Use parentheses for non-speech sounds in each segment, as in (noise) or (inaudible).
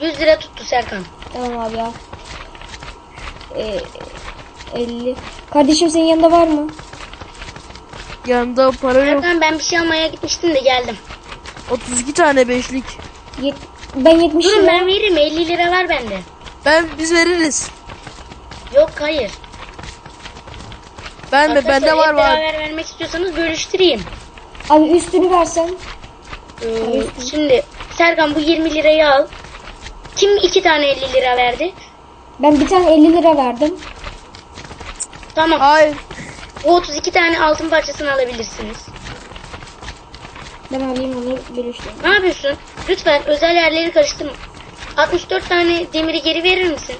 100 lira tuttu Serkan. Tamam abi al. Ee, 50. Kardeşim senin yanında var mı? Yanında para yok. Serkan ben bir şey almaya gitmiştim de geldim. 32 tane beşlik. Yet ben 70 Durun lira. ben veririm 50 lira var bende. Ben biz veririz. Yok hayır. Ben de Arkadaşlar, bende var var. beraber vermek istiyorsanız bölüştüreyim. Abi üstünü versen. Ee, şimdi Serkan bu 20 lirayı al. Kim iki tane 50 lira verdi? Ben bir tane 50 lira verdim. Tamam. Hayır. Bu 32 tane altın parçasını alabilirsiniz. Ben alayım onu bölüştüreyim. Ne yapıyorsun? Lütfen özel yerleri karıştırma. 64 tane demiri geri verir misin?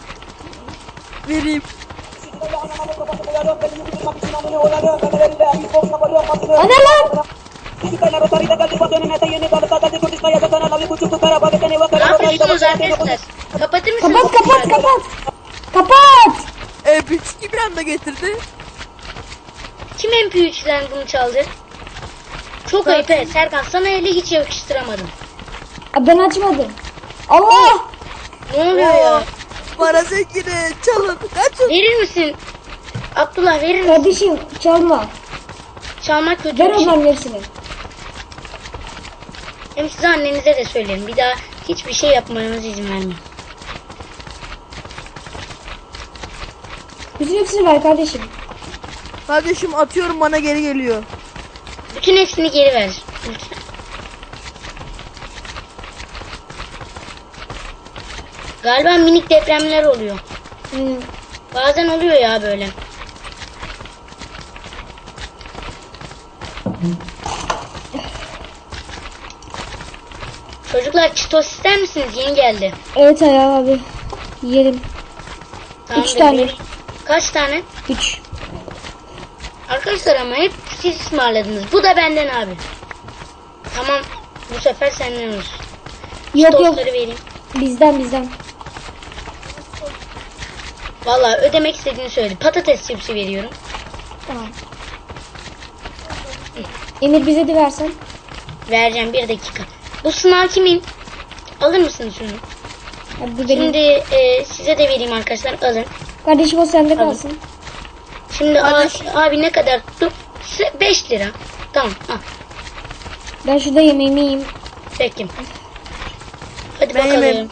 Vereyim. Ana lan! Ne yapıyorsunuz arkadaşlar? Kapatır mısınız? Kapat kapat kapat. Kapat! E, P2 bir anda getirdi. Kim MP3'den bunu çaldı? Çok Ben- ayıp he. Serkan sana eli hiç yakıştıramadım. Ben açmadım. Allah! Ne oluyor ya? Para zengini. Çalın. Kaçın. Verir misin? Abdullah verir misin? Kardeşim çalma. Çalmak kötü Ver şey. onların hepsini. Hem size annenize de söylerim. Bir daha hiçbir şey yapmanıza izin vermem. Bütün hepsini ver kardeşim. Kardeşim atıyorum bana geri geliyor. Bütün hepsini geri ver. Lütfen. Galiba minik depremler oluyor. Aynen. Bazen oluyor ya böyle. Çocuklar çitos ister misiniz? Yeni geldi. Evet ayağı abi. Yerim. Tamamdır, Üç tane. vereyim. Kaç tane? 3. Arkadaşlar ama hep siz ısmarladınız. Bu da benden abi. Tamam. Bu sefer senden olsun. Yok yok. Vereyim. Bizden bizden. Vallahi ödemek istediğini söyledi. Patates çipsi veriyorum. Tamam. Emir bize de versen. Vereceğim bir dakika. Bu sınav kimin? Alır mısınız şunu? Abi bu benim. Şimdi e, size de vereyim arkadaşlar. Alın. Kardeşim o sende kalsın. Şimdi a- Kardeş- abi ne kadar tuttu? 5 lira. Tamam. Al. Ben şurada yemeğimi yiyeyim. Peki. Hadi Ben bakalım. yemem.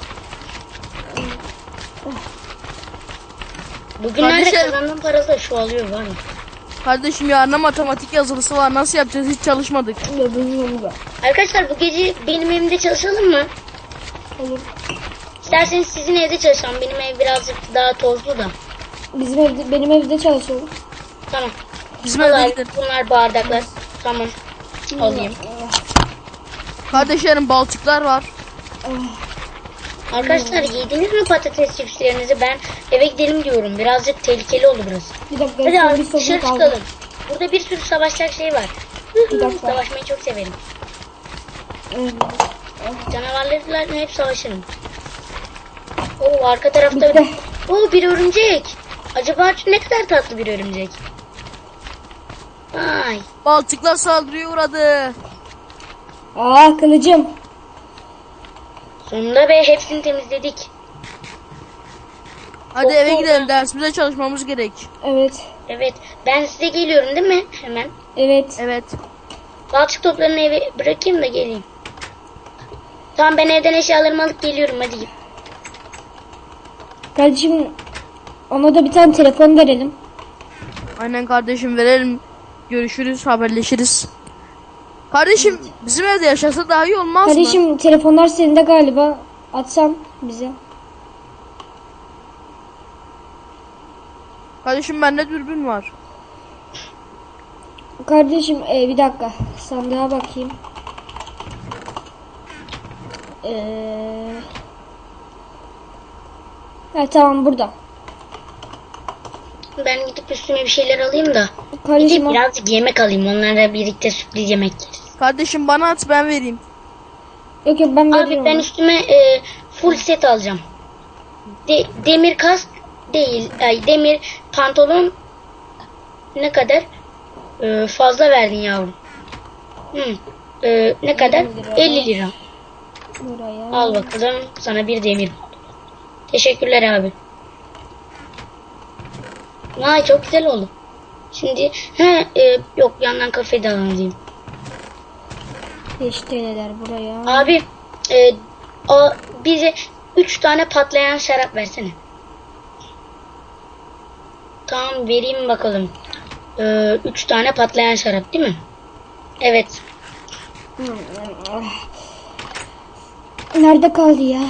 Bugünlerde Kardeşim- kazandığım parası da şu alıyor var mı? Kardeşim yarına matematik yazılısı var. Nasıl yapacağız? Hiç çalışmadık. Arkadaşlar bu gece benim evimde çalışalım mı? Olur. İsterseniz sizin evde çalışalım. Benim ev birazcık daha tozlu da. Bizim evde, benim evde çalışıyorum. Tamam. Bizim evde Bunlar, gidelim. bunlar bardaklar. Tamam. Alayım. Kardeşlerim balçıklar var. Arkadaşlar yediniz mi patates çipslerinizi? Ben eve gidelim diyorum. Birazcık tehlikeli oldu burası. Bir dakika. Hadi abi bir dışarı kaldı. çıkalım. Burada bir sürü savaşacak şey var. Bir dakika. Savaşmayı çok severim. Canavarlarla hep savaşırım. Oo arka tarafta Bitti. Oo bir örümcek. Acaba ne kadar tatlı bir örümcek. Ay. Balçıklar saldırıya uğradı. Aa kılıcım. Sonunda ve hepsini temizledik. Hadi Çok eve gidelim. Dersimize çalışmamız gerek. Evet. Evet. Ben size geliyorum değil mi? Hemen. Evet. Evet. Balçık toplarını eve bırakayım da geleyim. Tamam ben evden eşyalarımı alıp geliyorum hadi. git. Kardeşim ona da bir tane telefon verelim. Aynen kardeşim verelim. Görüşürüz, haberleşiriz. Kardeşim bizim evde yaşasa daha iyi olmaz mı? Kardeşim telefonlar senin de galiba. Atsan bize. Kardeşim bende dürbün var. Kardeşim e, bir dakika. Sandığa bakayım. Ee... Ha, tamam burada. Ben gidip üstüme bir şeyler alayım da. Gidip Kardeşim birazcık yemek alayım. Onlarla birlikte sürpriz yemek. Kardeşim bana at ben vereyim. Yok yok ben Abi ben onu. üstüme e, full set alacağım. De- demir kask değil. Ay, demir pantolon ne kadar? E, fazla verdin yavrum. Hı. E, ne kadar? 50 lira. Buraya. Al bakalım sana bir demir. Teşekkürler abi. Vay çok güzel oldu. Şimdi he e, yok yandan kafede de alayım. 5 TL'ler buraya. Abi e, o, bize 3 tane patlayan şarap versene. Tamam vereyim bakalım. 3 tane patlayan şarap değil mi? Evet. Nerede kaldı ya?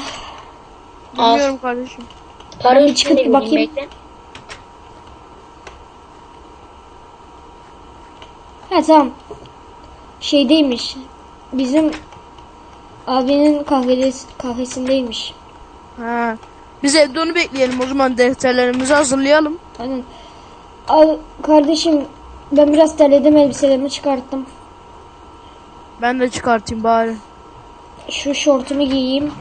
Al. Bilmiyorum kardeşim. Para Ben bir çıkıp bir bakayım. bekle. Ha tamam. Şeydeymiş. Bizim abinin kahvesi, kahvesindeymiş. Ha. Biz evde onu bekleyelim o zaman defterlerimizi hazırlayalım. Aynen. Al kardeşim ben biraz terledim elbiselerimi çıkarttım. Ben de çıkartayım bari. Şu şortumu giyeyim.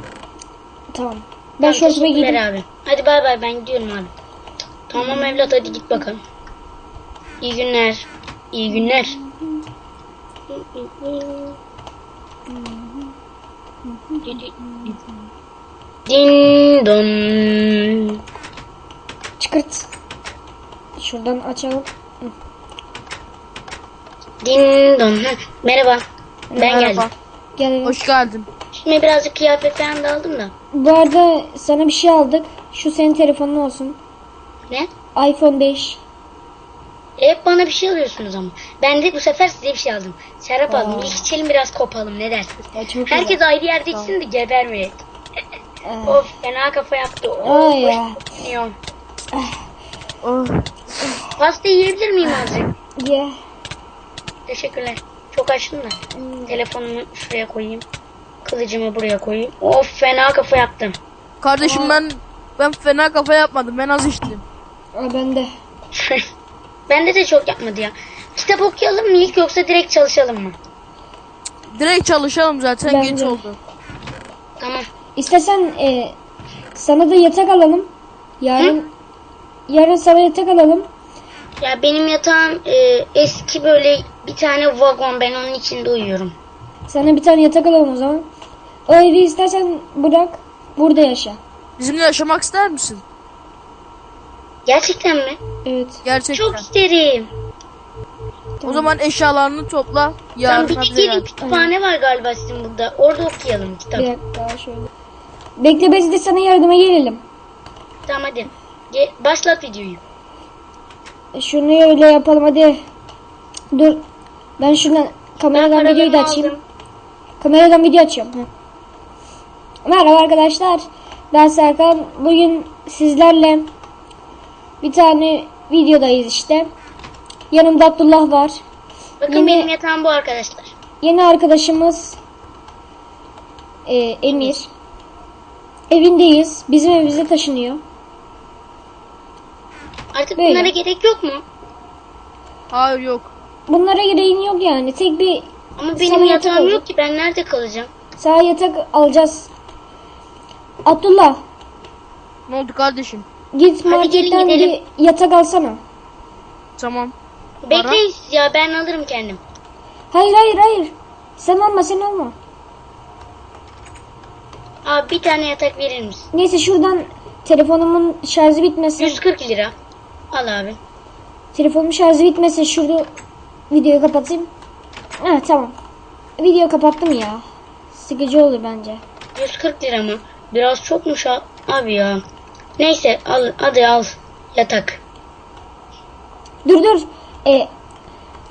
Tamam. Ben Tamam, şortumu giydim. abi. Hadi bay bay ben gidiyorum abi. Tamam evlat hadi git bakalım. İyi günler. İyi günler. Din don. Çıkırt. Şuradan açalım. Din don. Merhaba. Ben Merhaba. geldim. Gel. Hoş geldin. Şimdi birazcık kıyafet falan da aldım da. Bu arada sana bir şey aldık. Şu senin telefonun olsun. Ne? iPhone 5. Hep bana bir şey alıyorsunuz ama. Ben de bu sefer size bir şey aldım. Şarap aldım. Aa. Bir içelim biraz kopalım ne dersiniz? Ya çok Herkes güzel. ayrı yerde içsin de gebermeyek. Ee, Of fena kafa yaptı. Of, Ay ya. Oh. Pasta yiyebilir miyim azıcık? ye. Teşekkürler. Çok açtım da. Hmm. Telefonumu şuraya koyayım. Kılıcımı buraya koyayım. Of fena kafa yaptım. Kardeşim ben ben fena kafa yapmadım. Ben az içtim. Aa, ben de. (laughs) Bende de çok yapmadı ya. Kitap okuyalım mı ilk yoksa direkt çalışalım mı? Direkt çalışalım zaten Bence. geç oldu. Tamam. İstersen e, sana da yatak alalım. Yarın yarın sana yatak alalım. Ya benim yatağım e, eski böyle bir tane vagon. Ben onun içinde uyuyorum. Sana bir tane yatak alalım o zaman. O evi istersen bırak. Burada yaşa. Bizimle yaşamak ister misin? Gerçekten mi? Evet. Gerçekten. Çok isterim. O zaman eşyalarını topla. Tamam Yarın bir de bize gelin gel. kütüphane var galiba sizin burada. Orada okuyalım kitap. Bir dakika şöyle. Bekle biz de sana yardıma gelelim. Tamam hadi. Ge- başlat videoyu. E, Şunu öyle yapalım hadi. Dur. Ben şuradan kameradan paralarımı videoyu da açayım. aldım. Kameradan video açıyorum. Heh. Merhaba arkadaşlar. Ben Serkan. Bugün sizlerle bir tane videodayız işte. Yanımda Abdullah var. Bakın Yine- benim yatağım bu arkadaşlar. Yeni arkadaşımız e, Emir. Evindeyiz. Bizim evimize taşınıyor. Artık Böyle. bunlara gerek yok mu? Hayır yok. Bunlara gereğin yok yani. Tek bir Ama benim Sana yatak yatağım yok ki ben nerede kalacağım? sağ yatak alacağız. Abdullah Ne oldu kardeşim? Git Hadi marketten bir yatak alsana. Tamam. Bekleyin siz ya ben alırım kendim. Hayır hayır hayır. Sen alma sen alma. Abi bir tane yatak verir misin? Neyse şuradan telefonumun şarjı bitmesin. 140 lira. Al abi. Telefonumun şarjı bitmesin. Şurada videoyu kapatayım. Ha tamam. Video kapattım ya. Sıkıcı olur bence. 140 lira mı? Biraz çokmuş ha- abi ya. Neyse al hadi al yatak. Dur dur. E,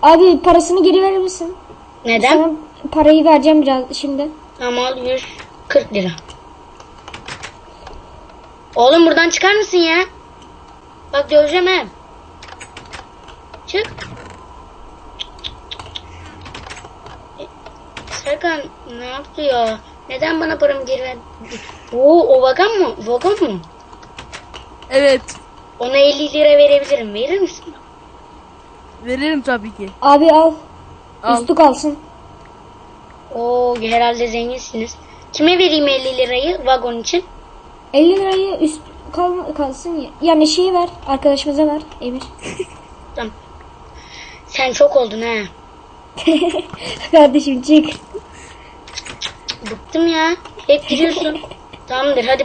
abi parasını geri verir misin? Neden? Sana parayı vereceğim biraz şimdi. Tamam al 140 lira. Oğlum buradan çıkar mısın ya? Bak döveceğim he. Çık. E, Serkan ne yaptı ya? Neden bana paramı geri ver? Oo o vagon mu? Vagon mu? Evet. Ona 50 lira verebilirim. Verir misin? Veririm tabii ki. Abi al. Al. Üstü kalsın. Oo herhalde zenginsiniz. Kime vereyim 50 lirayı vagon için? 50 lirayı üst kal, kalsın ya. Yani şeyi ver. Arkadaşımıza ver. Emir. (laughs) Tamam. Sen çok oldun ha. (laughs) Kardeşim çık. Bıktım ya. Hep giriyorsun. (laughs) Tamamdır hadi